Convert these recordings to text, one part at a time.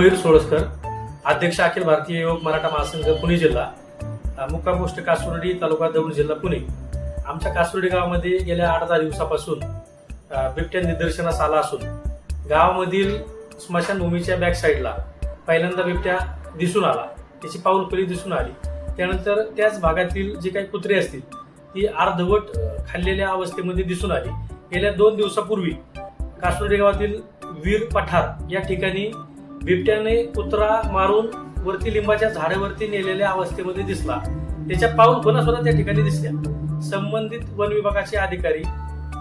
मयूर सोळसकर अध्यक्ष अखिल भारतीय युवक मराठा महासंघ पुणे जिल्हा मुक्का पोस्ट कासुर्डी तालुका दौंड जिल्हा पुणे. आमच्या कासुर्डी गावामध्ये गेल्या आठ दहा दिवसापासून बिबट्या निदर्शनास आला असून गावामधील स्मशानभूमीच्या बॅक साईडला पहिल्यांदा बिबट्या दिसून आला. त्याची पाऊलखोली दिसून आली. त्यानंतर त्याच भागातील जे काही कुत्रे असतील ती अर्धवट खाल्लेल्या अवस्थेमध्ये दिसून आली. गेल्या दोन दिवसापूर्वी कासुर्डी गावातील वीर पठार या ठिकाणी बिबट्याने कुत्रा मारून वरती लिंबाच्या झाडावरती नेलेल्या अवस्थेमध्ये दिसला. त्याच्या पाऊल खुणा सुद्धा त्या ठिकाणी दिसल्या. संबंधित वन विभागाचे अधिकारी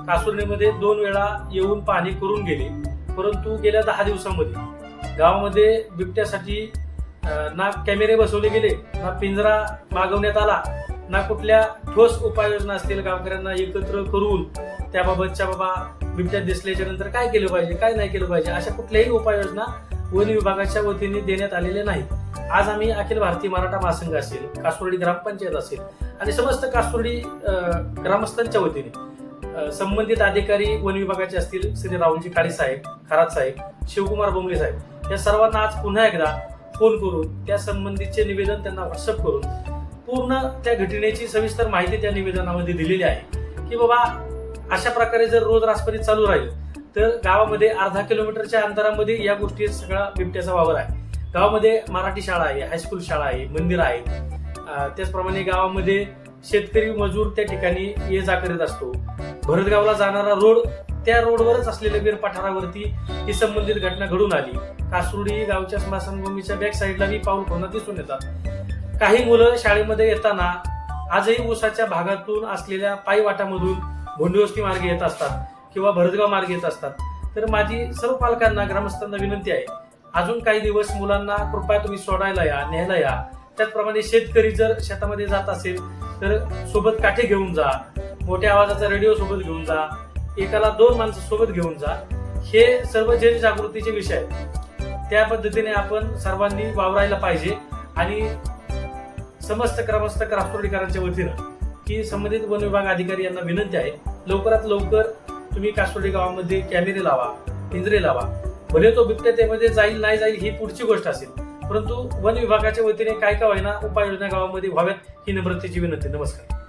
कासुर्डीमध्ये दोन वेळा येऊन पाहणी करून गेले परंतु गेल्या दहा दिवसामध्ये गावामध्ये बिबट्यासाठी ना कॅमेरे बसवले गेले ना पिंजरा मागवण्यात आला ना कुठल्या ठोस उपाययोजना असतील गावकऱ्यांना एकत्र करून त्याबाबतच्या बाबा बिबट्या दिसल्याच्या नंतर काय केलं पाहिजे काय नाही केलं पाहिजे अशा कुठल्याही उपाययोजना वन विभागाच्या वतीने देण्यात आलेले नाहीत आज आम्ही अखिल भारतीय मराठा महासंघ असेल कासुर्डी ग्रामपंचायत असेल आणि समस्त कासुर्डी ग्रामस्थांच्या वतीने संबंधित अधिकारी वन विभागाचे असतील श्री राहुलजी काळे साहेब खरात साहेब शिवकुमार बोंगले साहेब या सर्वांना आज पुन्हा एकदा फोन करून त्या संबंधीचे निवेदन त्यांना व्हॉट्सअप करून पूर्ण त्या घटनेची सविस्तर माहिती त्या निवेदनामध्ये दिलेली आहे की बाबा अशा प्रकारे जर रोज रासपरी चालू राहील तर गावामध्ये अर्धा किलोमीटरच्या अंतरामध्ये या गोष्टी सगळा बिबट्याचा वावर आहे. गावामध्ये मराठी शाळा आहे हायस्कूल शाळा आहे मंदिर आहे त्याचप्रमाणे गावामध्ये शेतकरी मजूर त्या ठिकाणी ये जा करीत असतो. भरतगावला जाणारा रोड त्या रोडवरच असलेल्या वीर पठारावरती ही संबंधित घटना घडून आली. कासुर्डी गावच्या स्मशानभूमीच्या बॅक साईडला मी पाऊल खोना दिसून येतात. काही मुलं शाळेमध्ये येताना आजही ऊसाच्या भागातून असलेल्या पायवाटामधून भोंडीवस्ती मार्गे येत असतात. किंवा भरतगाव मार्ग येत असतात. तर माझी सर्व पालकांना ग्रामस्थांना विनंती आहे अजून काही दिवस मुलांना कृपया तुम्ही सोडायला या न्यायला या. त्याचप्रमाणे शेतकरी जर शेतामध्ये जात असेल तर सोबत काठे घेऊन जा मोठ्या आवाजाचा रेडिओ सोबत घेऊन जा एकाला दोन माणसं सोबत घेऊन जा. हे सर्व जनजागृतीचे विषय आहेत. त्या पद्धतीने आपण सर्वांनी वावरायला पाहिजे आणि समस्त ग्रामस्थ क्राफ्टोडीकरांच्या वतीनं की संबंधित वन विभाग अधिकारी यांना विनंती आहे लवकरात लवकर तुम्ही कासोडी गावामध्ये कॅमेरे लावा पिंजरे लावा. भले तो बिबट्या त्यामध्ये जाईल नाही जाईल ही पुढची गोष्ट असेल. परंतु वन विभागाच्या वतीने काय का होईना उपाययोजना गावामध्ये व्हाव्यात ही नम्रतेची विनंती. नमस्कार.